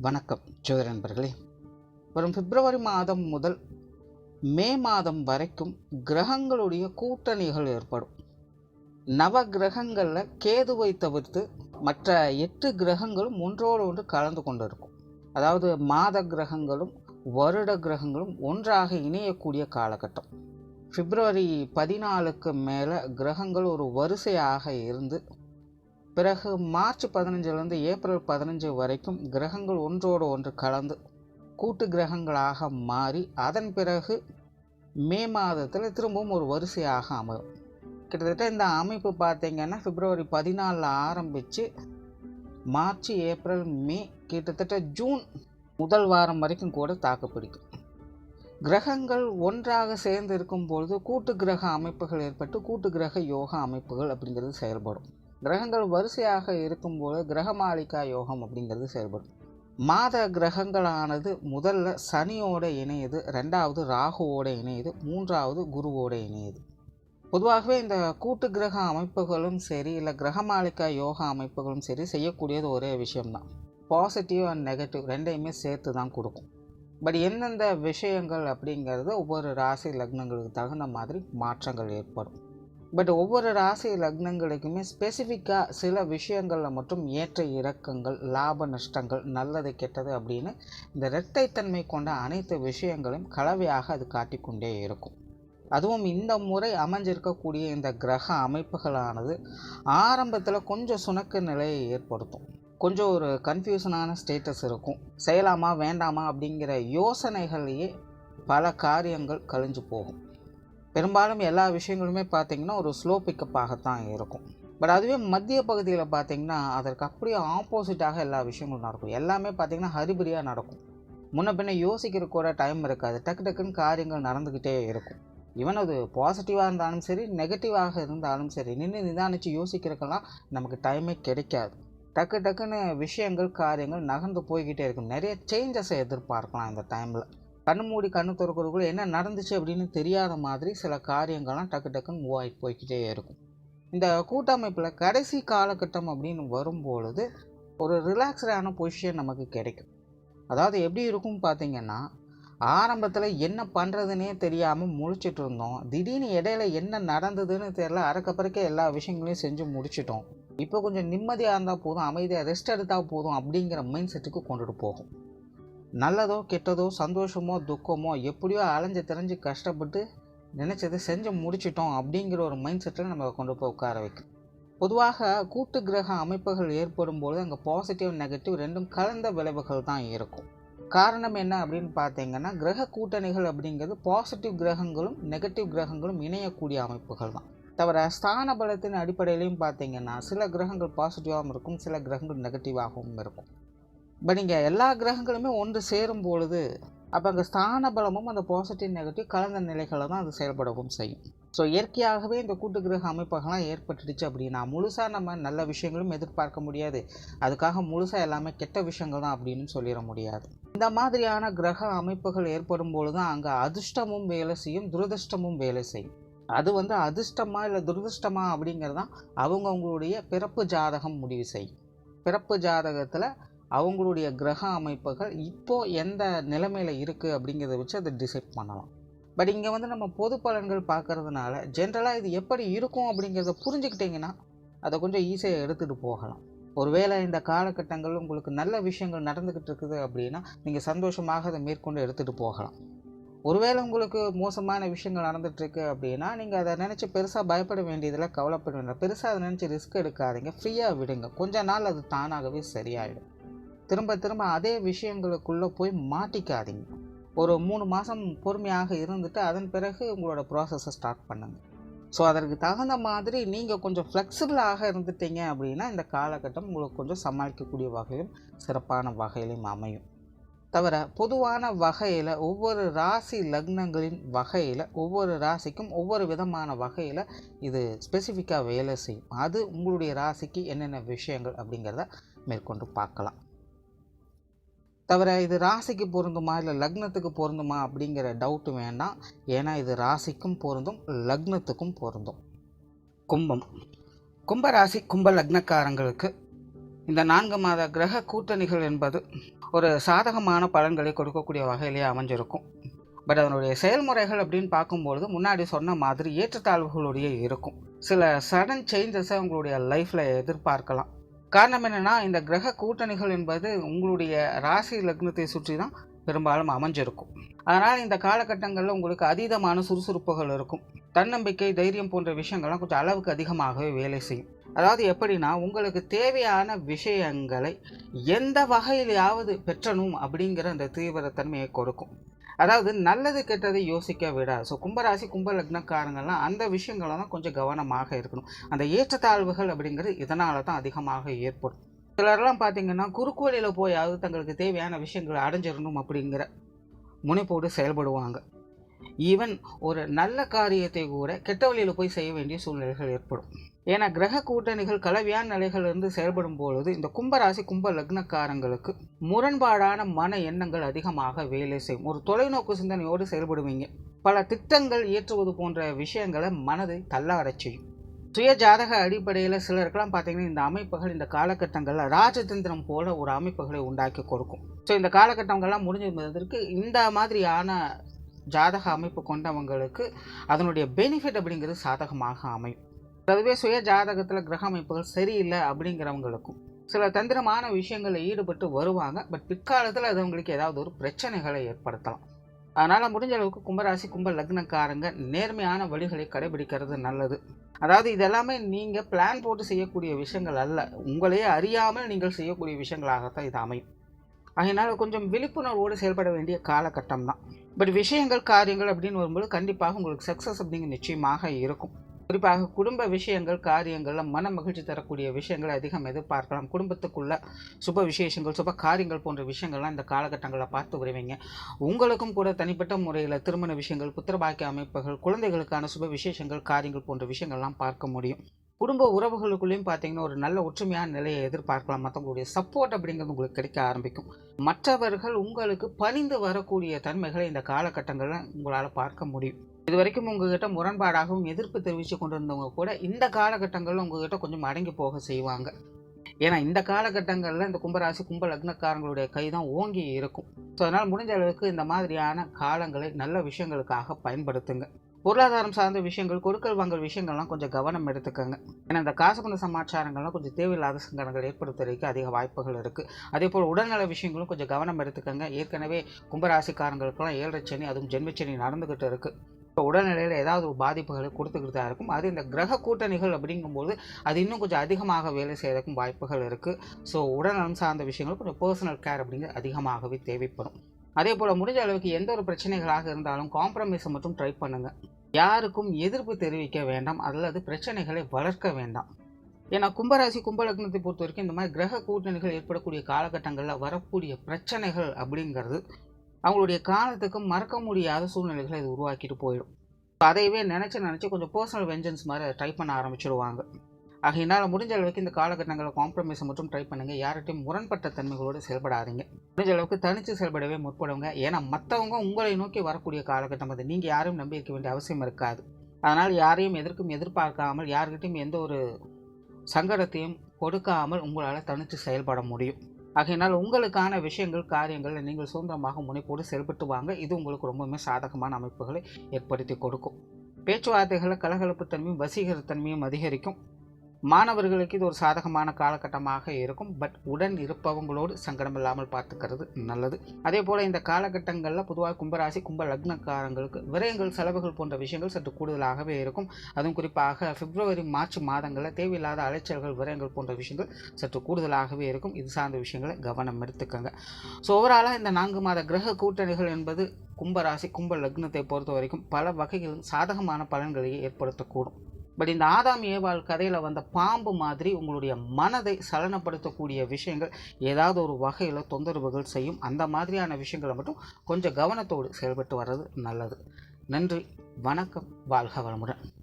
வணக்கம் ஜோதிட நண்பர்களே. வரும் பிப்ரவரி மாதம் முதல் மே மாதம் வரைக்கும் கிரகங்களுடைய கூட்டணிகள் ஏற்படும். நவ கிரகங்களில் கேதுவை தவிர்த்து மற்ற எட்டு கிரகங்களும் ஒன்றோடு ஒன்று கலந்து கொண்டு இருக்கும் அதாவது மாத கிரகங்களும் வருட கிரகங்களும் ஒன்றாக இணையக்கூடிய காலகட்டம். பிப்ரவரி பதினாலுக்கு மேலே கிரகங்கள் ஒரு வரிசையாக இருந்து பிறகு மார்ச் பதினஞ்சிலிருந்து ஏப்ரல் பதினஞ்சு வரைக்கும் கிரகங்கள் ஒன்றோடு ஒன்று கலந்து கூட்டு கிரகங்களாக மாறி அதன் பிறகு மே மாதத்தில் திரும்பவும் ஒரு வரிசையாக அமையும். கிட்டத்தட்ட இந்த அமைப்பு பார்த்திங்கன்னா பிப்ரவரி பதினாலில் ஆரம்பித்து மார்ச் ஏப்ரல் மே கிட்டத்தட்ட ஜூன் முதல் வாரம் வரைக்கும் கூட தாக்குப்பிடிக்கும் கிரகங்கள் ஒன்றாக சேர்ந்து இருக்கும் பொழுது கூட்டு கிரக அமைப்புகள் ஏற்பட்டு கூட்டு கிரக யோகா அமைப்புகள் அப்படிங்கிறது செயல்படும். கிரகங்கள் வரிசையாக இருக்கும்போது கிரகமாளிகா யோகம் அப்படிங்கிறது செயல்படும். மாத கிரகங்களானது முதல்ல சனியோட இணையுது ரெண்டாவது ராகுவோட இணையுது மூன்றாவது குருவோட இணையுது. பொதுவாகவே இந்த கூட்டு கிரக அமைப்புகளும் சரி இல்லை கிரகமாளிகா யோகா அமைப்புகளும் சரி செய்யக்கூடியது ஒரே விஷயம்தான். பாசிட்டிவ் அண்ட் நெகட்டிவ் ரெண்டையுமே சேர்த்து தான் கொடுக்கும். பட் எந்தெந்த விஷயங்கள் அப்படிங்கிறது ஒவ்வொரு ராசி லக்னங்களுக்கு தகுந்த மாதிரி மாற்றங்கள் ஏற்படும். பட் ஒவ்வொரு ராசி லக்னங்களுக்குமே ஸ்பெசிஃபிக்காக சில விஷயங்களில் மட்டும் ஏற்ற இறக்கங்கள் லாப நஷ்டங்கள் நல்லது கெட்டது அப்படின்னு இந்த இரட்டைத்தன்மை கொண்ட அனைத்து விஷயங்களையும் கலவையாக அது காட்டிக்கொண்டே இருக்கும். அதுவும் இந்த முறை அமைஞ்சிருக்கக்கூடிய இந்த கிரக அமைப்புகளானது ஆரம்பத்தில் கொஞ்சம் சுணக்க நிலையை ஏற்படுத்தும். கொஞ்சம் ஒரு கன்ஃபியூஷனான ஸ்டேட்டஸ் இருக்கும். செய்யலாமா வேண்டாமா அப்படிங்கிற யோசனைகள்லேயே பல காரியங்கள் கழிஞ்சு போகும். பெரும்பாலும் எல்லா விஷயங்களுமே பார்த்திங்கன்னா ஒரு ஸ்லோ பிக்கப்பாகத்தான் இருக்கும். பட் அதுவே மத்திய பகுதியில் பார்த்திங்கன்னா அதற்கு அப்படியே ஆப்போசிட்டாக எல்லா விஷயங்களும் நடக்கும். எல்லாமே பார்த்திங்கன்னா ஹரிபரியாக நடக்கும். முன்ன பின்ன யோசிக்கிற கூட டைம் இருக்காது. டக்கு டக்குன்னு காரியங்கள் நடந்துக்கிட்டே இருக்கும். ஈவன் அது பாசிட்டிவாக இருந்தாலும் சரி நெகட்டிவாக இருந்தாலும் சரி நின்று நிதானித்து யோசிக்கிறதுக்கெல்லாம் நமக்கு டைமே கிடைக்காது. டக்கு டக்குன்னு விஷயங்கள் காரியங்கள் நகர்ந்து போய்கிட்டே இருக்கும். நிறைய சேஞ்சஸை எதிர்பார்க்கலாம் இந்த டைமில் கண் மூடி கண்ணு திறக்கிறதுக்குள்ள என்ன நடந்துச்சு அப்படின்னு தெரியாத மாதிரி சில காரியங்கள்லாம் டக்கு டக்குன்னு மூவ் ஆகிட்டு போய்கிட்டே இருக்கும். இந்த கூட்டமைப்பில் கடைசி காலகட்டம் அப்படின்னு வரும்பொழுது ஒரு ரிலாக்ஸ்டான பொசிஷன் நமக்கு கிடைக்கும். அதாவது எப்படி இருக்கும் பார்த்தீங்கன்னா ஆரம்பத்தில் என்ன பண்ணுறதுனே தெரியாமல் முழிச்சிட்டு இருந்தோம். திடீர்னு இடையில என்ன நடந்ததுன்னு தெரில அறக்கப்பறக்க எல்லா விஷயங்களையும் செஞ்சு முடிச்சிட்டோம். இப்போ கொஞ்சம் நிம்மதியாக இருந்தால் போதும் அமைதியாக ரெஸ்ட் எடுத்தால் போதும் அப்படிங்கிற மைண்ட் செட்டுக்கு கொண்டுட்டு போகும். நல்லதோ கெட்டதோ சந்தோஷமோ துக்கமோ எப்படியோ அலைஞ்சு தெரிஞ்சு கஷ்டப்பட்டு நினச்சதை செஞ்சு முடிச்சிட்டோம் அப்படிங்கிற ஒரு மைண்ட் செட்டில் நம்ம கொண்டு போய் உட்கார வைக்கும் பொதுவாக கூட்டு கிரக அமைப்புகள் ஏற்படும் பொழுது அங்கே பாசிட்டிவ் நெகட்டிவ் ரெண்டும் கலந்த விளைவுகள் தான் இருக்கும். காரணம் என்ன அப்படின்னு பார்த்தீங்கன்னா கிரக கூட்டணிகள் அப்படிங்கிறது பாசிட்டிவ் கிரகங்களும் நெகட்டிவ் கிரகங்களும் இணையக்கூடிய அமைப்புகள் தான். தவிர ஸ்தான பலத்தின் அடிப்படையிலையும் பார்த்தீங்கன்னா சில கிரகங்கள் பாசிட்டிவாகவும் இருக்கும் சில கிரகங்கள் நெகட்டிவாகவும் இருக்கும். இப்போ நீங்கள் எல்லா கிரகங்களுமே ஒன்று சேரும் பொழுது அப்போ அங்கே ஸ்தான பலமும் அந்த பாசிட்டிவ் நெகட்டிவ் கலந்த நிலைகளை தான் அது செயல்படவும் செய்யும். ஸோ இயற்கையாகவே இந்த கூட்டு கிரக அமைப்புகள்லாம் ஏற்பட்டுடுச்சு அப்படின்னா முழுசாக நம்ம நல்ல விஷயங்களும் எதிர்பார்க்க முடியாது. அதுக்காக முழுசாக எல்லாமே கெட்ட விஷயங்கள் தான் அப்படின்னு சொல்லிட முடியாது. இந்த மாதிரியான கிரக அமைப்புகள் ஏற்படும் பொழுது தான் அங்கே அதிர்ஷ்டமும் வேலை செய்யும் துரதிர்ஷ்டமும் வேலை செய்யும். அது வந்து அதிர்ஷ்டமா இல்லை துரதிர்ஷ்டமா அப்படிங்கிறது தான் அவங்கவுங்களுடைய பிறப்பு ஜாதகம் முடிவு செய்யும். பிறப்பு ஜாதகத்தில் அவங்களுடைய கிரக அமைப்புகள் இப்போது எந்த நிலைமையில் இருக்குது அப்படிங்கிறத வச்சு அதை டிசைட் பண்ணலாம். பட் இங்கே வந்து நம்ம பொது பலன்கள் பார்க்கறதுனால ஜென்ரலாக இது எப்படி இருக்கும் அப்படிங்கிறத புரிஞ்சுக்கிட்டிங்கன்னா அதை கொஞ்சம் ஈஸியாக எடுத்துகிட்டு போகலாம். ஒருவேளை இந்த காலகட்டங்கள் உங்களுக்கு நல்ல விஷயங்கள் நடந்துக்கிட்டு இருக்குது அப்படின்னா நீங்கள் சந்தோஷமாக அதை மேற்கொண்டு எடுத்துகிட்டு போகலாம். ஒருவேளை உங்களுக்கு மோசமான விஷயங்கள் நடந்துகிட்ருக்கு அப்படின்னா நீங்கள் அதை நினச்சி பெருசாக பயப்பட வேண்டியதில் கவலைப்பட வேண்டாம். பெருசாக அதை நினச்சி ரிஸ்க் எடுக்காதீங்க. ஃப்ரீயாக விடுங்க. கொஞ்ச நாள் அது தானாகவே சரியாயிடும். திரும்ப திரும்ப அதே விஷயங்களுக்குள்ளே போய் மாட்டிக்காதீங்க. ஒரு மூணு மாதம் பொறுமையாக இருந்துட்டு அதன் பிறகு உங்களோட ப்ராசஸை ஸ்டார்ட் பண்ணுங்கள் ஸோ அதற்கு தகுந்த மாதிரி நீங்கள் கொஞ்சம் ஃப்ளெக்சிபிளாக இருந்துட்டீங்க அப்படின்னா இந்த காலகட்டம் உங்களுக்கு கொஞ்சம் சமாளிக்கக்கூடிய வகையிலும் சிறப்பான வகையிலும் அமையும். தவிர பொதுவான வகையில் ஒவ்வொரு ராசி லக்னங்களின் வகையில் ஒவ்வொரு ராசிக்கும் ஒவ்வொரு விதமான வகையில் இது ஸ்பெசிஃபிக்காக வேலை செய்யும். அது உங்களுடைய ராசிக்கு என்னென்ன விஷயங்கள் அப்படிங்கிறத மேற்கொண்டு பார்க்கலாம். தவிர இது ராசிக்கு பொருந்துமா? இல்லை லக்னத்துக்கு பொருந்துமா? அப்படிங்கிற டவுட்டு வேண்டாம். ஏன்னா இது ராசிக்கும் பொருந்தும் லக்னத்துக்கும் பொருந்தும். கும்பம். கும்பராசி கும்ப லக்னக்காரங்களுக்கு இந்த நான்கு மாத கிரக கூட்டணிகள் என்பது ஒரு சாதகமான பலன்களை கொடுக்கக்கூடிய வகையிலே அமைஞ்சிருக்கும். பட் அதனுடைய செயல்முறைகள் அப்படின்னு பார்க்கும்பொழுது முன்னாடி சொன்ன மாதிரி ஏற்றத்தாழ்வுகளுடைய இருக்கும். சில சடன் சேஞ்சஸை உங்களுடைய லைஃப்பில் எதிர்பார்க்கலாம். காரணம் என்னென்னா இந்த கிரக கூட்டணிகள் என்பது உங்களுடைய ராசி லக்னத்தை சுற்றி தான் பெரும்பாலும் அமைஞ்சிருக்கும். அதனால் இந்த காலகட்டங்களில் உங்களுக்கு அதீதமான சுறுசுறுப்புகள் இருக்கும். தன்னம்பிக்கை தைரியம் போன்ற விஷயங்கள்லாம் கொஞ்சம் அளவுக்கு அதிகமாகவே வேலை செய்யும். அதாவது எப்படின்னா உங்களுக்கு தேவையான விஷயங்களை எந்த வகையிலாவது பெற்றணும் அப்படிங்கிற அந்த தீவிரத்தன்மையை கொடுக்கும். அதாவது நல்லது கெட்டதை யோசிக்க விடாது ஸோ கும்பராசி கும்ப லக்னக்காரங்கள்லாம் அந்த விஷயங்கள தான் கொஞ்சம் கவனமாக இருக்கணும். அந்த ஏற்றத்தாழ்வுகள் அப்படிங்கிறது இதனால தான் அதிகமாக ஏற்படும். சிலரெல்லாம் பார்த்தீங்கன்னா குறுக்கு வழியில் போயாவது தங்களுக்கு தேவையான விஷயங்களை அடைஞ்சிடணும் அப்படிங்கிற முனைப்போடு செயல்படுவாங்க. ஈவன் ஒரு நல்ல காரியத்தை கூட கெட்ட வழியில் போய் செய்ய வேண்டிய சூழ்நிலைகள் ஏற்படும். ஏன்னா கிரக கூட்டணிகள் கலவையான நிலைகளிலிருந்து செயல்படும் பொழுது இந்த கும்பராசி கும்ப லக்னக்காரங்களுக்கு முரண்பாடான மன எண்ணங்கள் அதிகமாக வேலை செய்யும். ஒரு தொலைநோக்கு சிந்தனையோடு செயல்படுவீங்க. பல திட்டங்கள் இயற்றுவது போன்ற விஷயங்களை மனதை தள்ளாடச் செய்யும். சுய ஜாதக அடிப்படையில் சிலருக்கெல்லாம் பார்த்தீங்கன்னா இந்த அமைப்புகள் இந்த காலகட்டங்களில் ராஜதந்திரம் போல ஒரு அமைப்புகளை உண்டாக்கி கொடுக்கும். ஸோ இந்த காலகட்டங்கள்லாம் முடிஞ்சிருந்ததற்கு இந்த மாதிரியான ஜாதக அமைப்பு கொண்டவங்களுக்கு அதனுடைய பெனிஃபிட் அப்படிங்கிறது சாதகமாக அமையும். அதுவே சுய ஜாதகத்தில் கிரக அமைப்புகள் சரியில்லை அப்படிங்கிறவங்களுக்கும் சில தந்திரமான விஷயங்களில் ஈடுபட்டு வருவாங்க. பட் பிற்காலத்தில் அது அவங்களுக்கு ஏதாவது ஒரு பிரச்சனைகளை ஏற்படுத்தலாம். அதனால் முடிஞ்ச அளவுக்கு கும்பராசி கும்ப லக்னக்காரங்க நேர்மையான வழிகளை கடைபிடிக்கிறது நல்லது. அதாவது இதெல்லாமே நீங்கள் பிளான் போட்டு செய்யக்கூடிய விஷயங்கள் அல்ல. உங்களையே அறியாமல் நீங்கள் செய்யக்கூடிய விஷயங்களாகத்தான் இது அமையும். அதனால் கொஞ்சம் விழிப்புணர்வோடு செயல்பட வேண்டிய காலகட்டம் தான் பட் விஷயங்கள் காரியங்கள் அப்படின்னு வரும்போது கண்டிப்பாக உங்களுக்கு சக்ஸஸ் அப்படிங்கிற நிச்சயமாக இருக்கும். குறிப்பாக குடும்ப விஷயங்கள் காரியங்களில் மன மகிழ்ச்சி தரக்கூடிய விஷயங்களை அதிகம் எதிர்பார்க்கலாம். குடும்பத்துக்குள்ள சுப விசேஷங்கள் சுப காரியங்கள் போன்ற விஷயங்கள்லாம் இந்த காலகட்டங்களில் பார்த்து வருவீங்க. உங்களுக்கும் கூட தனிப்பட்ட முறையில் திருமண விஷயங்கள் புத்திரபாக்கிய அமைப்புகள் குழந்தைகளுக்கான சுப விசேஷங்கள் காரியங்கள் போன்ற விஷயங்கள்லாம் பார்க்க முடியும். குடும்ப உறவுகளுக்குள்ளேயும் பார்த்தீங்கன்னா ஒரு நல்ல ஒற்றுமையான நிலையை எதிர்பார்க்கலாம். மற்றவங்களுடைய சப்போர்ட் அப்படிங்கிறது உங்களுக்கு கிடைக்க ஆரம்பிக்கும். மற்றவர்கள் உங்களுக்கு பணிந்து வரக்கூடிய தன்மைகளை இந்த காலகட்டங்களில் உங்களால் பார்க்க முடியும். இது வரைக்கும் உங்ககிட்ட முரண்பாடாகவும் எதிர்ப்பு தெரிவித்து கொண்டிருந்தவங்க கூட இந்த காலகட்டங்களில் உங்ககிட்ட கொஞ்சம் அடங்கி போக செய்வாங்க. ஏன்னா இந்த காலகட்டங்களில் இந்த கும்பராசி கும்ப லக்னக்காரங்களுடைய கை தான் ஓங்கி இருக்கும். ஸோ அதனால் முடிஞ்ச அளவுக்கு இந்த மாதிரியான காலங்களை நல்ல விஷயங்களுக்காக பயன்படுத்துங்க. பொருளாதாரம் சார்ந்த விஷயங்கள் கொடுக்கல் வாங்கல் விஷயங்கள்லாம் கொஞ்சம் கவனம் எடுத்துக்கோங்க. ஏன்னா இந்த காசு பண சமாச்சாரங்கள்லாம் கொஞ்சம் தேவையில்லாத சங்கடங்கள் ஏற்படுத்துறதுக்கு அதிக வாய்ப்புகள் இருக்குது அதே போல் உடல்நல விஷயங்களும் கொஞ்சம் கவனம் எடுத்துக்கோங்க. ஏற்கனவே கும்பராசிக்காரங்களுக்கெல்லாம் ஏழரை சனி அதுவும் ஜென்மச்சனி நடந்துக்கிட்டு இருக்குது உடல்நிலையில் ஏதாவது ஒரு பாதிப்புகளை கொடுத்துக்கிட்டு தான் இருக்கும். அது இந்த கிரக கூட்டணிகள் அப்படிங்கும்போது அது இன்னும் கொஞ்சம் அதிகமாக வேலை செய்யறதுக்கும் வாய்ப்புகள் இருக்குது ஸோ உடல்நலம் சார்ந்த விஷயங்கள் கொஞ்சம் பர்சனல் கேர் அப்படிங்கிறது அதிகமாகவே தேவைப்படும். அதே போல் முடிஞ்ச அளவுக்கு எந்த ஒரு பிரச்சனைகளாக இருந்தாலும் காம்ப்ரமைஸை மட்டும் ட்ரை பண்ணுங்கள் யாருக்கும் எதிர்ப்பு தெரிவிக்க வேண்டாம். அல்லது பிரச்சனைகளை வளர்க்க வேண்டாம். ஏன்னா கும்பராசி கும்பலக்னத்தை பொறுத்த வரைக்கும் இந்த மாதிரி கிரக கூட்டணிகள் ஏற்படக்கூடிய காலகட்டங்களில் வரக்கூடிய பிரச்சனைகள் அப்படிங்கிறது அவங்களுடைய காலத்துக்கு மறக்க முடியாத சூழ்நிலைகளை இது உருவாக்கிட்டு போயிடும். அதையவே நினச்சி நினச்சி கொஞ்சம் பர்சனல் வெஞ்சன்ஸ் மாதிரி ட்ரை பண்ண ஆரம்பிச்சிடுவாங்க ஆகையினால் முடிஞ்ச அளவுக்கு இந்த காலகட்டங்களில் காம்ப்ரமைஸை மட்டும் ட்ரை பண்ணுங்கள் யார்கிட்டையும் முரண்பட்ட தன்மைகளோடு செயல்படாதீங்க. முடிஞ்ச அளவுக்கு தனித்து செயல்படவே முற்படுங்க. ஏன்னா மற்றவங்க உங்களை நோக்கி வரக்கூடிய காலகட்டம் அது. நீங்கள் யாரையும் நம்பி இருக்க வேண்டிய அவசியம் இருக்காது. அதனால் யாரையும் எதற்கும் எதிர்பார்க்காமல் யார்கிட்டையும் எந்த ஒரு சங்கடத்தையும் கொடுக்காமல் உங்களால் தனித்து செயல்பட முடியும். ஆகையினால் உங்களுக்கான விஷயங்கள் காரியங்களை நீங்கள் சுதந்திரமாக முனைப்போடு செயல்பட்டு வாங்க. இது உங்களுக்கு ரொம்பவுமே சாதகமான அமைப்புகளை ஏற்படுத்தி கொடுக்கும். பேச்சுவார்த்தைகளில் கலகலப்பு தன்மையும் வசீகரத்தன்மையும் அதிகரிக்கும். மாணவர்களுக்கு இது ஒரு சாதகமான காலகட்டமாக இருக்கும். பட் உடன் இருப்பவங்களோடு சங்கடம் இல்லாமல் பார்த்துக்கிறது நல்லது. அதே போல் இந்த காலகட்டங்களில் பொதுவாக கும்பராசி கும்ப லக்னக்காரங்களுக்கு விரயங்கள் செலவுகள் போன்ற விஷயங்கள் சற்று கூடுதலாகவே இருக்கும். அதுவும் குறிப்பாக பிப்ரவரி மார்ச் மாதங்களில் தேவையில்லாத அலைச்சல்கள் விரயங்கள் போன்ற விஷயங்கள் சற்று கூடுதலாகவே இருக்கும். இது சார்ந்த விஷயங்களை கவனம் எடுத்துக்கோங்க. ஸோ ஓவராலாக இந்த நான்கு மாத கிரக கூட்டணிகள் என்பது கும்பராசி கும்ப லக்னத்தை பொறுத்த வரைக்கும் பல வகைகளும் சாதகமான பலன்களையே ஏற்படுத்தக்கூடும். பட் இந்த ஆதாம் ஏவாள் கதையில் வந்த பாம்பு மாதிரி உங்களுடைய மனதை சலனப்படுத்தக்கூடிய விஷயங்கள் ஏதாவது ஒரு வகையில் தொந்தரவுகள் செய்யும். அந்த மாதிரியான விஷயங்களை மட்டும் கொஞ்சம் கவனத்தோடு செயல்பட்டு வர்றது நல்லது. நன்றி. வணக்கம். வாழ்க வளமுடன்.